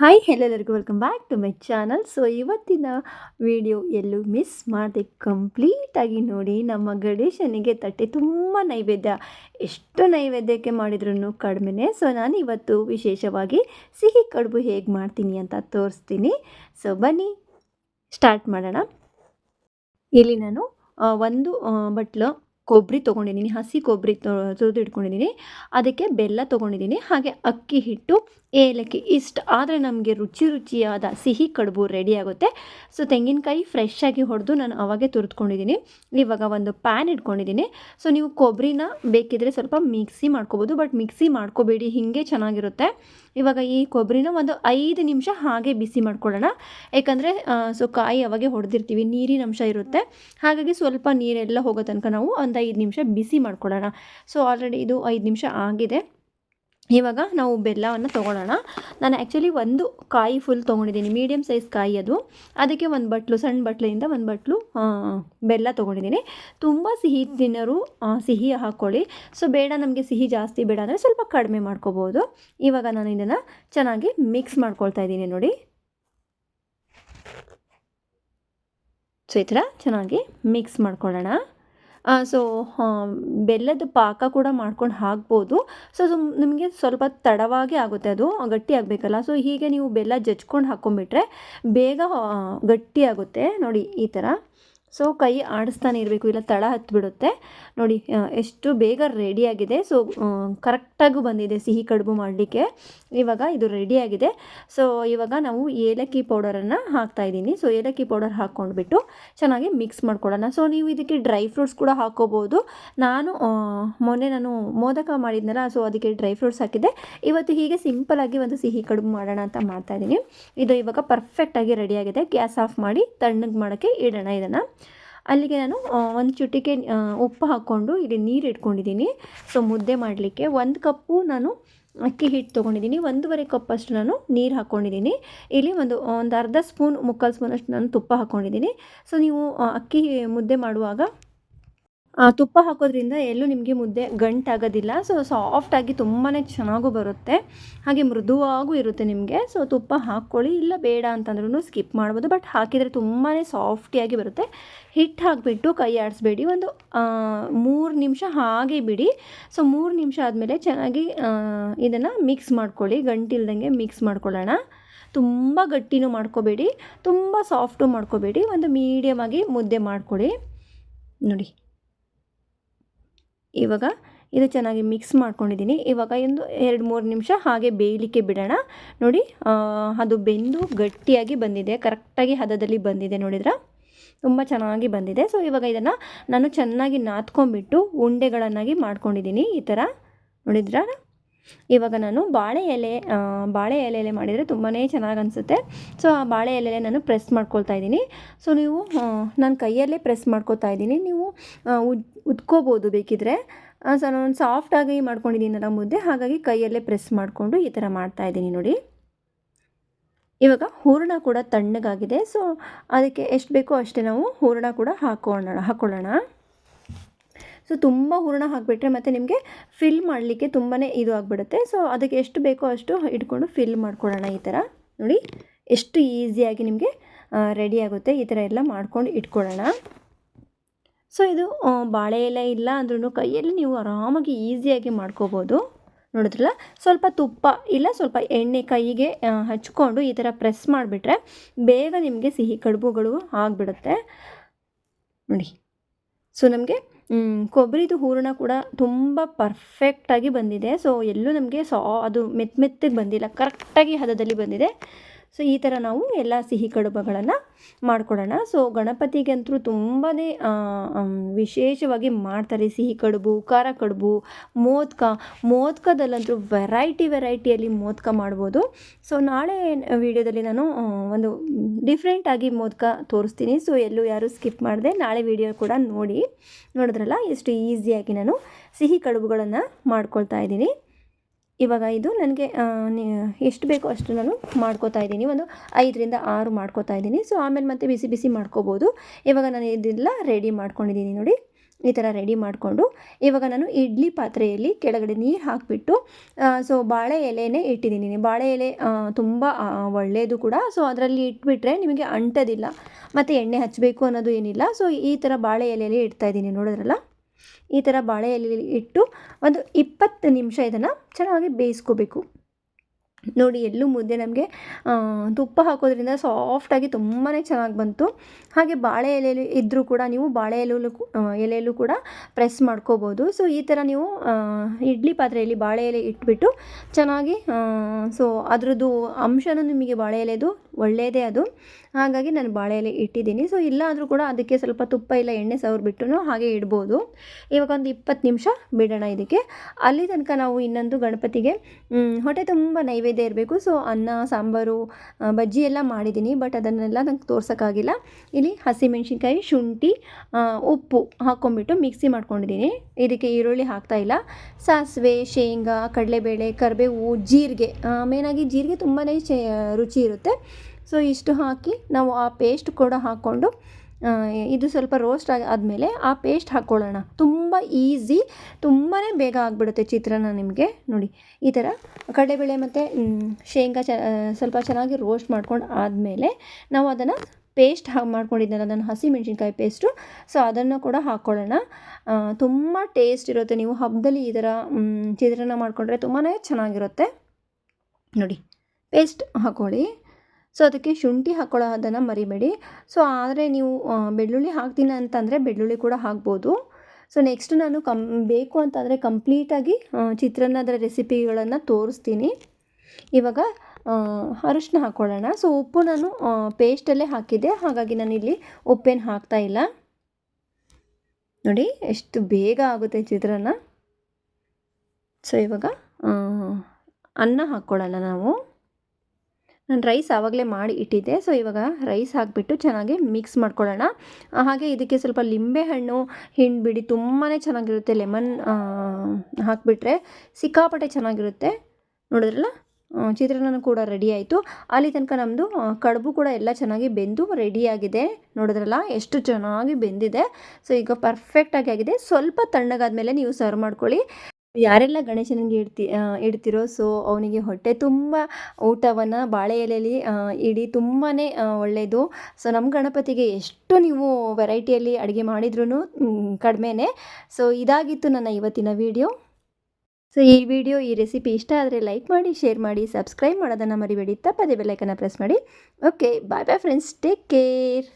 Hi ಎಲ್ಲರಿಗೂ welcome back to my channel so ಇವತ್ತಿನ video ಎಲ್ಲೂ ಮಿಸ್ ಮಾಡದೆ ಕಂಪ್ಲೀಟಾಗಿ ನೋಡಿ ನಮ್ಮ ಗಣೇಶನಿಗೆ ತಟ್ಟೆ ತುಂಬ ನೈವೇದ್ಯ. ಎಷ್ಟು ನೈವೇದ್ಯಕ್ಕೆ ಮಾಡಿದ್ರೂ ಕಡಿಮೆನೇ. ಸೊ ನಾನು ಇವತ್ತು ವಿಶೇಷವಾಗಿ ಸಿಹಿ ಕಡುಬು ಹೇಗೆ ಮಾಡ್ತೀನಿ ಅಂತ ತೋರಿಸ್ತೀನಿ. ಸೊ ಬನ್ನಿ ಸ್ಟಾರ್ಟ್ ಮಾಡೋಣ. ಇಲ್ಲಿ ನಾನು ಒಂದು ಬಟ್ಲು ಕೊಬ್ಬರಿ ತೊಗೊಂಡಿದ್ದೀನಿ. ಹಸಿ ಕೊಬ್ಬರಿ ತುರಿದು ಇಟ್ಕೊಂಡಿದ್ದೀನಿ ಅದಕ್ಕೆ ಬೆಲ್ಲ ತೊಗೊಂಡಿದ್ದೀನಿ. ಹಾಗೆ ಅಕ್ಕಿ ಹಿಟ್ಟು ಏಲಕ್ಕಿ ಇಷ್ಟು. ಆದರೆ ನಮಗೆ ರುಚಿ ರುಚಿಯಾದ ಸಿಹಿ ಕಡುಬು ರೆಡಿ ಆಗುತ್ತೆ. ಸೊ ತೆಂಗಿನಕಾಯಿ ಫ್ರೆಶ್ ಆಗಿ ಹೊಡೆದು ನಾನು ಅವಾಗೆ ತುರಿದ್ಕೊಂಡಿದ್ದೀನಿ ಇವಾಗ ಒಂದು ಪ್ಯಾನ್ ಇಟ್ಕೊಂಡಿದ್ದೀನಿ ಸೊ ನೀವು ಕೊಬ್ಬರಿನ ಬೇಕಿದ್ರೆ ಸ್ವಲ್ಪ ಮಿಕ್ಸಿ ಮಾಡ್ಕೋಬೋದು. ಬಟ್ ಮಿಕ್ಸಿ ಮಾಡ್ಕೋಬೇಡಿ, ಹೀಗೆ ಚೆನ್ನಾಗಿರುತ್ತೆ. ಇವಾಗ ಈ ಕೊಬ್ಬರಿನ ಒಂದು ಐದು ನಿಮಿಷ ಹಾಗೆ ಬಿಸಿ ಮಾಡ್ಕೊಳ್ಳೋಣ. ಯಾಕಂದರೆ ಸೊ ಕಾಯಿ ಅವಾಗೆ ಹೊಡೆದಿರ್ತೀವಿ, ನೀರಿನ ಅಂಶ ಇರುತ್ತೆ. ಹಾಗಾಗಿ ಸ್ವಲ್ಪ ನೀರೆಲ್ಲ ಹೋಗೋ ತನಕ ನಾವು ಒಂದು ಐದು ನಿಮಿಷ ಬಿಸಿ ಮಾಡ್ಕೊಳ್ಳೋಣ. ಸೊ ಆಲ್ರೆಡಿ ಇದು ಐದು ನಿಮಿಷ ಆಗಿದೆ. ಇವಾಗ ನಾವು ಬೆಲ್ಲವನ್ನು ತೊಗೊಳ್ಳೋಣ. ನಾನು ಆ್ಯಕ್ಚುಲಿ ಒಂದು ಕಾಯಿ ಫುಲ್ ತೊಗೊಂಡಿದ್ದೀನಿ. ಮೀಡಿಯಮ್ ಸೈಜ್ ಕಾಯಿ ಅದು. ಅದಕ್ಕೆ ಒಂದು ಬಟ್ಲು, ಸಣ್ಣ ಬಟ್ಲಿಂದ ಒಂದು ಬಟ್ಲು ಬೆಲ್ಲ ತೊಗೊಂಡಿದ್ದೀನಿ. ತುಂಬ ಸಿಹಿ ತಿನ್ನೋರು ಸಿಹಿ ಹಾಕ್ಕೊಳ್ಳಿ ಸೊ ಬೇಡ ನಮಗೆ ಸಿಹಿ ಜಾಸ್ತಿ, ಬೇಡ ಅಂದರೆ ಸ್ವಲ್ಪ ಕಡಿಮೆ ಮಾಡ್ಕೋಬೋದು. ಇವಾಗ ನಾನು ಇದನ್ನು ಚೆನ್ನಾಗಿ ಮಿಕ್ಸ್ ಮಾಡ್ಕೊಳ್ತಾ ಇದ್ದೀನಿ ನೋಡಿ. ಸೊ ಈ ಥರ ಚೆನ್ನಾಗಿ ಮಿಕ್ಸ್ ಮಾಡ್ಕೊಳ್ಳೋಣ. ಸೊ ಬೆಲ್ಲದ ಪಾಕ ಕೂಡ ಮಾಡ್ಕೊಂಡು ಹಾಕ್ಬೋದು. ಸೊ ನಿಮಗೆ ಸ್ವಲ್ಪ ತಡವಾಗಿ ಆಗುತ್ತೆ, ಅದು ಗಟ್ಟಿ ಆಗಬೇಕಲ್ಲ. ಸೊ ಹೀಗೆ ನೀವು ಬೆಲ್ಲ ಜಜ್ಕೊಂಡು ಹಾಕ್ಕೊಂಬಿಟ್ರೆ ಬೇಗ ಗಟ್ಟಿ ಆಗುತ್ತೆ. ನೋಡಿ, ಈ ಥರ ಸೊ ಕೈ ಆಡಿಸ್ತಾನೆ ಇರಬೇಕು, ಇಲ್ಲ ತಳ ಹತ್ತಿಬಿಡುತ್ತೆ ನೋಡಿ ಎಷ್ಟು ಬೇಗ ರೆಡಿಯಾಗಿದೆ ಸೊ ಕರೆಕ್ಟಾಗೂ ಬಂದಿದೆ ಸಿಹಿ ಕಡುಬು ಮಾಡಲಿಕ್ಕೆ. ಇವಾಗ ಇದು ರೆಡಿಯಾಗಿದೆ ಸೊ, ಇವಾಗ ನಾವು ಏಲಕ್ಕಿ ಪೌಡರನ್ನು ಹಾಕ್ತಾಯಿದ್ದೀನಿ ಸೊ, ಏಲಕ್ಕಿ ಪೌಡರ್ ಹಾಕ್ಕೊಂಡ್ಬಿಟ್ಟು ಚೆನ್ನಾಗಿ ಮಿಕ್ಸ್ ಮಾಡ್ಕೊಳ್ಳೋಣ. ಸೊ, ನೀವು ಇದಕ್ಕೆ ಡ್ರೈ ಫ್ರೂಟ್ಸ್ ಕೂಡ ಹಾಕ್ಕೋಬೋದು. ನಾನು ಮೊನ್ನೆ ನಾನು ಮೋದಕ ಮಾಡಿದ್ನಲ್ಲ, ಸೊ ಅದಕ್ಕೆ ಡ್ರೈ ಫ್ರೂಟ್ಸ್ ಹಾಕಿದ್ದೆ. ಇವತ್ತು ಹೀಗೆ ಸಿಂಪಲಾಗಿ ಒಂದು ಸಿಹಿ ಕಡುಬು ಮಾಡೋಣ ಅಂತ ಮಾಡ್ತಾಯಿದ್ದೀನಿ ಇದು ಇವಾಗ ಪರ್ಫೆಕ್ಟಾಗಿ ರೆಡಿಯಾಗಿದೆ ಗ್ಯಾಸ್ ಆಫ್ ಮಾಡಿ ತಣ್ಣಗೆ ಮಾಡೋಕ್ಕೆ ಇಡೋಣ ಇದನ್ನು. ಅಲ್ಲಿಗೆ ನಾನು ಒಂದು ಚುಟಿಕೆ ಉಪ್ಪು ಹಾಕ್ಕೊಂಡು ಇಲ್ಲಿ ನೀರು ಇಟ್ಕೊಂಡಿದ್ದೀನಿ. ಸೊ ಮುದ್ದೆ ಮಾಡಲಿಕ್ಕೆ ಒಂದು ಕಪ್ಪು ನಾನು ಅಕ್ಕಿ ಹಿಟ್ಟು ತೊಗೊಂಡಿದ್ದೀನಿ. ಒಂದೂವರೆ ಕಪ್ಪಷ್ಟು ನಾನು ನೀರು ಹಾಕ್ಕೊಂಡಿದ್ದೀನಿ. ಇಲ್ಲಿ ಒಂದು ಒಂದು ಅರ್ಧ ಸ್ಪೂನ್, ಮುಕ್ಕಾಲು ಸ್ಪೂನಷ್ಟು ನಾನು ತುಪ್ಪ ಹಾಕ್ಕೊಂಡಿದ್ದೀನಿ. ಸೊ ನೀವು ಅಕ್ಕಿ ಮುದ್ದೆ ಮಾಡುವಾಗ ತುಪ್ಪ ಹಾಕೋದ್ರಿಂದ ಎಲ್ಲೂ ನಿಮಗೆ ಮುದ್ದೆ ಗಂಟಾಗೋದಿಲ್ಲ. ಸೊ ಸಾಫ್ಟಾಗಿ ತುಂಬಾ ಚೆನ್ನಾಗೂ ಬರುತ್ತೆ. ಹಾಗೆ ಮೃದುವಾಗೂ ಇರುತ್ತೆ ನಿಮಗೆ. ಸೊ ತುಪ್ಪ ಹಾಕ್ಕೊಳ್ಳಿ. ಇಲ್ಲ ಬೇಡ ಅಂತಂದ್ರೂ ಸ್ಕಿಪ್ ಮಾಡ್ಬೋದು. ಬಟ್ ಹಾಕಿದರೆ ತುಂಬಾ ಸಾಫ್ಟಿಯಾಗಿ ಬರುತ್ತೆ. ಹಿಟ್ಟು ಹಾಕಿಬಿಟ್ಟು ಕೈ ಆಡಿಸ್ಬೇಡಿ. ಒಂದು ಮೂರು ನಿಮಿಷ ಹಾಗೆ ಬಿಡಿ. ಸೊ ಮೂರು ನಿಮಿಷ ಆದಮೇಲೆ ಚೆನ್ನಾಗಿ ಇದನ್ನು ಮಿಕ್ಸ್ ಮಾಡ್ಕೊಳ್ಳಿ. ಗಂಟಿಲ್ದಂಗೆ ಮಿಕ್ಸ್ ಮಾಡ್ಕೊಳ್ಳೋಣ. ತುಂಬ ಗಟ್ಟಿನೂ ಮಾಡ್ಕೋಬೇಡಿ. ತುಂಬ ಸಾಫ್ಟು ಮಾಡ್ಕೋಬೇಡಿ. ಒಂದು ಮೀಡಿಯಮ್ ಆಗಿ ಮುದ್ದೆ ಮಾಡ್ಕೊಳ್ಳಿ. ನೋಡಿ. ಇವಾಗ ಇದು ಚೆನ್ನಾಗಿ ಮಿಕ್ಸ್ ಮಾಡ್ಕೊಂಡಿದ್ದೀನಿ. ಇವಾಗ ಒಂದು ಎರಡು ಮೂರು ನಿಮಿಷ ಹಾಗೆ ಬೇಯಲಿಕ್ಕೆ ಬಿಡೋಣ. ನೋಡಿ ಅದು ಬೆಂದು ಗಟ್ಟಿಯಾಗಿ ಬಂದಿದೆ. ಕರೆಕ್ಟಾಗಿ ಹದದಲ್ಲಿ ಬಂದಿದೆ ನೋಡಿದ್ರೆ? ತುಂಬ ಚೆನ್ನಾಗಿ ಬಂದಿದೆ. ಸೊ ಇವಾಗ ಇದನ್ನು ನಾನು ಚೆನ್ನಾಗಿ ನಾದ್ಕೊಂಡ್ಬಿಟ್ಟು ಉಂಡೆಗಳನ್ನಾಗಿ ಮಾಡ್ಕೊಂಡಿದ್ದೀನಿ. ಈ ಥರ ನೋಡಿದ್ರಾ? ಇವಾಗ ನಾನು ಬಾಳೆ ಎಲೆ ಬಾಳೆ ಎಲೆಲೆ ಮಾಡಿದರೆ ತುಂಬಾ ಚೆನ್ನಾಗಿ ಅನಿಸುತ್ತೆ. ಸೊ ಆ ಬಾಳೆ ಎಲೆಲೆ ನಾನು ಪ್ರೆಸ್ ಮಾಡ್ಕೊಳ್ತಾ ಇದ್ದೀನಿ. ಸೊ ನೀವು ನಾನು ಕೈಯಲ್ಲೇ ಪ್ರೆಸ್ ಮಾಡ್ಕೊಳ್ತಾ ಇದ್ದೀನಿ. ನೀವು ಉದ್ ಉದ್ಕೋಬೋದು ಬೇಕಿದ್ರೆ. ಆ, ಸೊ ನಾನು ಸಾಫ್ಟಾಗಿ ಮಾಡ್ಕೊಂಡಿದ್ದೀನಲ್ಲ ಮುದ್ದೆ ಹಾಗಾಗಿ ಕೈಯಲ್ಲೇ ಪ್ರೆಸ್ ಮಾಡಿಕೊಂಡು ಈ ಥರ ಮಾಡ್ತಾ ಇದ್ದೀನಿ ನೋಡಿ. ಇವಾಗ ಹೂರಣ ಕೂಡ ತಣ್ಣಗಾಗಿದೆ. ಸೊ ಅದಕ್ಕೆ ಎಷ್ಟು ಬೇಕೋ ಅಷ್ಟೇ ನಾವು ಹೂರಣ ಕೂಡ ಹಾಕೋಣ ಹಾಕ್ಕೊಳ್ಳೋಣ ಸೊ ತುಂಬ ಹೂರಣ ಹಾಕಿಬಿಟ್ರೆ ಮತ್ತು ನಿಮಗೆ ಫಿಲ್ ಮಾಡಲಿಕ್ಕೆ ತುಂಬಾ ಇದು ಆಗಿಬಿಡುತ್ತೆ. ಸೊ ಅದಕ್ಕೆ ಎಷ್ಟು ಬೇಕೋ ಅಷ್ಟು ಇಟ್ಕೊಂಡು ಫಿಲ್ ಮಾಡ್ಕೊಳ್ಳೋಣ ಈ ಥರ. ನೋಡಿ, ಎಷ್ಟು ಈಸಿಯಾಗಿ ನಿಮಗೆ ರೆಡಿ ಆಗುತ್ತೆ ಈ ಥರ ಎಲ್ಲ ಮಾಡ್ಕೊಂಡು ಇಟ್ಕೊಳ್ಳೋಣ ಸೊ ಇದು ಬಾಳೆ ಎಲೆ ಇಲ್ಲ ಅಂದ್ರೂ ಕೈಯಲ್ಲಿ ನೀವು ಆರಾಮಾಗಿ ಈಸಿಯಾಗಿ ಮಾಡ್ಕೋಬೋದು. ನೋಡಿದ್ರಲ್ಲ, ಸ್ವಲ್ಪ ತುಪ್ಪ ಇಲ್ಲ, ಸ್ವಲ್ಪ ಎಣ್ಣೆ ಕೈಗೆ ಹಚ್ಕೊಂಡು ಈ ಥರ ಪ್ರೆಸ್ ಮಾಡಿಬಿಟ್ರೆ ಬೇಗ ನಿಮಗೆ ಸಿಹಿ ಕಡುಬುಗಳು ಆಗಿಬಿಡುತ್ತೆ. ನೋಡಿ, ಸೊ ನಮಗೆ ಕೊಬ್ಬರಿದು ಹೂರಣ ಕೂಡ ತುಂಬ ಪರ್ಫೆಕ್ಟಾಗಿ ಬಂದಿದೆ. ಸೊ ಎಲ್ಲೂ ನಮಗೆ ಸಾ ಅದು ಮೆತ್ತ ಮೆತ್ತಗೆ ಬಂದಿಲ್ಲ ಕರೆಕ್ಟಾಗಿ ಹದದಲ್ಲಿ ಬಂದಿದೆ. ಸೊ ಈ ಥರ ನಾವು ಎಲ್ಲ ಸಿಹಿ ಕಡುಬುಗಳನ್ನು ಮಾಡ್ಕೊಳ್ಳೋಣ ಸೊ ಗಣಪತಿಗಂತೂ ತುಂಬಾ ವಿಶೇಷವಾಗಿ ಮಾಡ್ತಾರೆ ಸಿಹಿ ಕಡುಬು, ಖಾರ ಕಡುಬು, ಮೋದಕ. ಮೋದಕದಲ್ಲಂತೂ ವೆರೈಟಿ ವೆರೈಟಿಯಲ್ಲಿ ಮೋದಕ ಮಾಡ್ಬೋದು. ಸೊ ನಾಳೆ ವಿಡಿಯೋದಲ್ಲಿ ನಾನು ಒಂದು ಡಿಫ್ರೆಂಟಾಗಿ ಮೋದಕ ತೋರಿಸ್ತೀನಿ. ಸೊ ಎಲ್ಲೂ ಯಾರೂ ಸ್ಕಿಪ್ ಮಾಡಿದೆ, ನಾಳೆ ವಿಡಿಯೋ ಕೂಡ ನೋಡಿ. ನೋಡಿದ್ರಲ್ಲ, ಎಷ್ಟು ಈಸಿಯಾಗಿ ನಾನು ಸಿಹಿ ಕಡುಬುಗಳನ್ನು ಮಾಡ್ಕೊಳ್ತಾ ಇದ್ದೀನಿ. ಇವಾಗ ಇದು ನನಗೆ ಎಷ್ಟು ಬೇಕೋ ಅಷ್ಟು ನಾನು ಮಾಡ್ಕೋತಾ ಇದ್ದೀನಿ. ಒಂದು ಐದರಿಂದ ಆರು ಮಾಡ್ಕೋತಾ ಇದ್ದೀನಿ. ಸೊ ಆಮೇಲೆ ಮತ್ತೆ ಬಿಸಿ ಬಿಸಿ ಮಾಡ್ಕೋಬೋದು. ಇವಾಗ ನಾನು ಇದೆಲ್ಲ ರೆಡಿ ಮಾಡ್ಕೊಂಡಿದ್ದೀನಿ ನೋಡಿ. ಈ ಥರ ರೆಡಿ ಮಾಡಿಕೊಂಡು, ಇವಾಗ ನಾನು ಇಡ್ಲಿ ಪಾತ್ರೆಯಲ್ಲಿ ಕೆಳಗಡೆ ನೀರು ಹಾಕಿಬಿಟ್ಟು ಸೊ ಬಾಳೆ ಎಲೆನೇ ಇಟ್ಟಿದ್ದೀನಿ. ಬಾಳೆ ಎಲೆ ತುಂಬ ಒಳ್ಳೆಯದು ಕೂಡ. ಸೊ ಅದರಲ್ಲಿ ಇಟ್ಬಿಟ್ರೆ ನಿಮಗೆ ಅಂಟೋದಿಲ್ಲ. ಮತ್ತು ಎಣ್ಣೆ ಹಚ್ಚಬೇಕು ಅನ್ನೋದು ಏನಿಲ್ಲ. ಸೊ ಈ ಥರ ಬಾಳೆ ಎಲೆಯಲ್ಲಿ ಇಡ್ತಾ ಇದ್ದೀನಿ ನೋಡಿದ್ರಲ್ಲ? ಈ ಥರ ಬಾಳೆ ಎಲೆಯಲ್ಲಿ ಇಟ್ಟು ಒಂದು ಇಪ್ಪತ್ತು ನಿಮಿಷ ಇದನ್ನು ಚೆನ್ನಾಗಿ ಬೇಯಿಸ್ಕೋಬೇಕು. ನೋಡಿ, ಎಲ್ಲೂ ಮುದ್ದೆ ನಮಗೆ ತುಪ್ಪ ಹಾಕೋದ್ರಿಂದ ಸಾಫ್ಟಾಗಿ ತುಂಬಾ ಚೆನ್ನಾಗಿ ಬಂತು. ಹಾಗೆ ಬಾಳೆ ಎಲೆಯಲ್ಲಿ ಇದ್ದರೂ ಕೂಡ ನೀವು ಬಾಳೆ ಎಲೆಯಲ್ಲೂ ಎಲೆಯಲ್ಲೂ ಕೂಡ ಪ್ರೆಸ್ ಮಾಡ್ಕೋಬೋದು. ಸೊ ಈ ಥರ ನೀವು ಇಡ್ಲಿ ಪಾತ್ರೆಯಲ್ಲಿ ಬಾಳೆ ಎಲೆ ಇಟ್ಬಿಟ್ಟು ಚೆನ್ನಾಗಿ ಸೊ ಅದರದ್ದು ಅಂಶನೂ ನಿಮಗೆ ಬಾಳೆ ಎಲೆದು ಒಳ್ಳೆಯದೇ ಅದು. ಹಾಗಾಗಿ ನಾನು ಬಾಳೆ ಎಲೆ ಇಟ್ಟಿದ್ದೀನಿ. ಸೊ ಇಲ್ಲಾದರೂ ಕೂಡ ಅದಕ್ಕೆ ಸ್ವಲ್ಪ ತುಪ್ಪ ಇಲ್ಲ ಎಣ್ಣೆ ಸವರ್ಬಿಟ್ಟು ಹಾಗೆ ಇಡ್ಬೋದು. ಇವಾಗ ಒಂದು ಇಪ್ಪತ್ತು ನಿಮಿಷ ಬಿಡೋಣ ಇದಕ್ಕೆ. ಅಲ್ಲಿ ತನಕ ನಾವು ಇನ್ನೊಂದು ಗಣಪತಿಗೆ ಹೊಟ್ಟೆ ತುಂಬ ನೈವೇದ್ಯ ಇರಬೇಕು. ಸೊ ಅನ್ನ, ಸಾಂಬಾರು ಬಜ್ಜಿ ಎಲ್ಲ ಮಾಡಿದ್ದೀನಿ. ಬಟ್ ಅದನ್ನೆಲ್ಲ ನಂಗೆ ತೋರ್ಸೋಕ್ಕಾಗಿಲ್ಲ. ಇಲ್ಲಿ ಹಸಿಮೆಣ್ಸಿನ್ಕಾಯಿ, ಶುಂಠಿ ಉಪ್ಪು ಹಾಕ್ಕೊಂಬಿಟ್ಟು ಮಿಕ್ಸಿ ಮಾಡ್ಕೊಂಡಿದ್ದೀನಿ. ಇದಕ್ಕೆ ಈರುಳ್ಳಿ ಹಾಕ್ತಾಯಿಲ್ಲ ಸಾಸಿವೆ, ಶೇಂಗಾ, ಕಡಲೆಬೇಳೆ, ಕರಿಬೇವು, ಜೀರಿಗೆ ಮೇನಾಗಿ ಜೀರಿಗೆ ತುಂಬಾ ಚೇ ರುಚಿ ಇರುತ್ತೆ. ಸೊ ಇಷ್ಟು ಹಾಕಿ ನಾವು ಆ ಪೇಸ್ಟ್ ಕೂಡ ಹಾಕ್ಕೊಂಡು ಇದು ಸ್ವಲ್ಪ ರೋಸ್ಟ್ ಆಗಿ ಆದಮೇಲೆ ಆ ಪೇಸ್ಟ್ ಹಾಕ್ಕೊಳ್ಳೋಣ ತುಂಬ ಈಸಿ ತುಂಬಾ ಬೇಗ ಆಗಿಬಿಡುತ್ತೆ ಚಿತ್ರಾನ್ನ ನಿಮಗೆ. ನೋಡಿ, ಈ ಥರ ಕಡಲೆಬೇಳೆ ಮತ್ತು ಶೇಂಗಾ ಚ ಸ್ವಲ್ಪ ಚೆನ್ನಾಗಿ ರೋಸ್ಟ್ ಮಾಡ್ಕೊಂಡು ಆದಮೇಲೆ ನಾವು ಅದನ್ನು ಪೇಸ್ಟ್ ಹಾಕಿ ಮಾಡ್ಕೊಂಡಿದ್ದೆನಲ್ಲ ಅದನ್ನು ಹಸಿಮೆಣ್ಸಿನ್ಕಾಯಿ ಪೇಸ್ಟು ಸೊ ಅದನ್ನು ಕೂಡ ಹಾಕ್ಕೊಳ್ಳೋಣ ತುಂಬ ಟೇಸ್ಟ್ ಇರುತ್ತೆ. ನೀವು ಹಬ್ಬದಲ್ಲಿ ಈ ಥರ ಚಿತ್ರಾನ್ನ ಮಾಡಿಕೊಂಡ್ರೆ ತುಂಬಾ ಚೆನ್ನಾಗಿರುತ್ತೆ. ನೋಡಿ ಪೇಸ್ಟ್ ಹಾಕ್ಕೊಳ್ಳಿ ಸೊ ಅದಕ್ಕೆ ಶುಂಠಿ ಹಾಕ್ಕೊಳ್ಳೋದನ್ನು ಮರಿಬೇಡಿ. ಸೊ ಆದರೆ ನೀವು ಬೆಳ್ಳುಳ್ಳಿ ಹಾಕ್ತೀನಿ ಅಂತಂದರೆ ಬೆಳ್ಳುಳ್ಳಿ ಕೂಡ ಹಾಕ್ಬೋದು. ಸೊ ನೆಕ್ಸ್ಟ್ ನಾನು ಕಮ್ ಬೇಕು ಅಂತಂದರೆ ಕಂಪ್ಲೀಟಾಗಿ ಚಿತ್ರಾನ್ನದ ರೆಸಿಪಿಗಳನ್ನು ತೋರಿಸ್ತೀನಿ. ಇವಾಗ ಅರಿಶಿನ ಹಾಕ್ಕೊಳ್ಳೋಣ ಸೊ ಉಪ್ಪು ನಾನು ಪೇಸ್ಟಲ್ಲೇ ಹಾಕಿದ್ದೆ. ಹಾಗಾಗಿ ನಾನು ಇಲ್ಲಿ ಉಪ್ಪೇನು ಹಾಕ್ತಾ ಇಲ್ಲ. ನೋಡಿ, ಎಷ್ಟು ಬೇಗ ಆಗುತ್ತೆ ಚಿತ್ರಾನ್ನ. ಸೊ ಇವಾಗ ಅನ್ನ ಹಾಕ್ಕೊಳ್ಳೋಣ ನಾವು. ನಾನು ರೈಸ್ ಆವಾಗಲೇ ಮಾಡಿ ಇಟ್ಟಿದ್ದೆ. ಸೊ ಇವಾಗ ರೈಸ್ ಹಾಕಿಬಿಟ್ಟು ಚೆನ್ನಾಗಿ ಮಿಕ್ಸ್ ಮಾಡ್ಕೊಳ್ಳೋಣ. ಹಾಗೆ ಇದಕ್ಕೆ ಸ್ವಲ್ಪ ಲಿಂಬೆಹಣ್ಣು ಹಿಂಡ್ಬಿಡಿ ತುಂಬಾ ಚೆನ್ನಾಗಿರುತ್ತೆ. ಲೆಮನ್ ಹಾಕಿಬಿಟ್ರೆ ಸಿಕ್ಕಾಪಟ್ಟೆ ಚೆನ್ನಾಗಿರುತ್ತೆ. ನೋಡಿದ್ರಲ್ಲ? ಚಿತ್ರಾನ್ನ ಕೂಡ ರೆಡಿ ಆಯಿತು. ಅಲ್ಲಿ ತನಕ ನಮ್ಮದು ಕಡುಬು ಕೂಡ ಎಲ್ಲ ಚೆನ್ನಾಗಿ ಬೆಂದು ರೆಡಿಯಾಗಿದೆ ನೋಡಿದ್ರಲ್ಲ? ಎಷ್ಟು ಚೆನ್ನಾಗಿ ಬೆಂದಿದೆ. ಸೊ ಈಗ ಪರ್ಫೆಕ್ಟಾಗಿ ಆಗಿದೆ. ಸ್ವಲ್ಪ ತಣ್ಣಗಾದ ಮೇಲೆ ನೀವು ಸರ್ವ್ ಮಾಡ್ಕೊಳ್ಳಿ. ಯಾರೆಲ್ಲ ಗಣೇಶನಿಗೆ ಇಡ್ತಿ ಇಡ್ತಿರೋ, ಸೊ ಅವನಿಗೆ ಹೊಟ್ಟೆ ತುಂಬ ಊಟವನ್ನು ಬಾಳೆ ಎಲೆಯಲ್ಲಿ ಇಡಿ ತುಂಬಾ ಒಳ್ಳೆಯದು ಸೊ ನಮ್ಮ ಗಣಪತಿಗೆ ಎಷ್ಟು ನೀವು ವೆರೈಟಿಯಲ್ಲಿ ಅಡುಗೆ ಮಾಡಿದ್ರೂ ಕಡಿಮೆನೇ. ಸೊ ಇದಾಗಿತ್ತು ನನ್ನ ಇವತ್ತಿನ ವಿಡಿಯೋ. ಸೊ ಈ ವಿಡಿಯೋ, ಈ ರೆಸಿಪಿ ಇಷ್ಟ ಆದರೆ ಲೈಕ್ ಮಾಡಿ, ಶೇರ್ ಮಾಡಿ, ಸಬ್ಸ್ಕ್ರೈಬ್ ಮಾಡೋದನ್ನು ಮರಿಬೇಡಿ. ತಪ್ಪದೆ ಬೆಲ್ಲೈಕನ್ನು ಪ್ರೆಸ್ ಮಾಡಿ. Okay, bye bye friends. Take care.